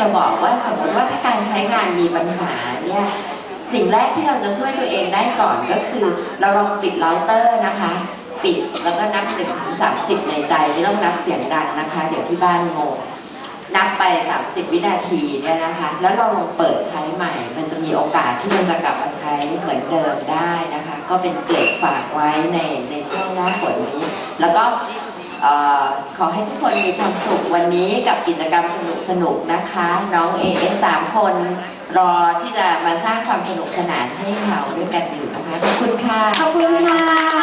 จะบอกว่าสมมติว่าถ้าการใช้งานมีปัญหาเนี่ยสิ่งแรกที่เราจะช่วยตัวเองได้ก่อนก็คือ เราลองปิดเราเตอร์นะคะ ปิดแล้วก็นับหนึ่งถึงสามสิบในใจไม่ต้องนับเสียงดังนะคะ เดี๋ยวที่บ้านงงนับไป 30 วินาทีเนี่ยนะคะ แล้วเราลองเปิดใช้ใหม่ มันจะมีโอกาสที่มันจะกลับมาใช้เหมือนเดิมได้นะคะ ก็เป็นเกร็ดฝากไว้ในในช่วงหน้าฝนนี้ แล้วก็ ออขอให้ทุกคนมีความสุขวันนี้กับกิจกรรมสนุกสนุกๆนะคะ น้อง AF 3คนรอที่จะมาสร้างความสนุกสนานให้เราด้วยกันอยู่นะคะ ขอบคุณค่ะ ขอบคุณค่ะ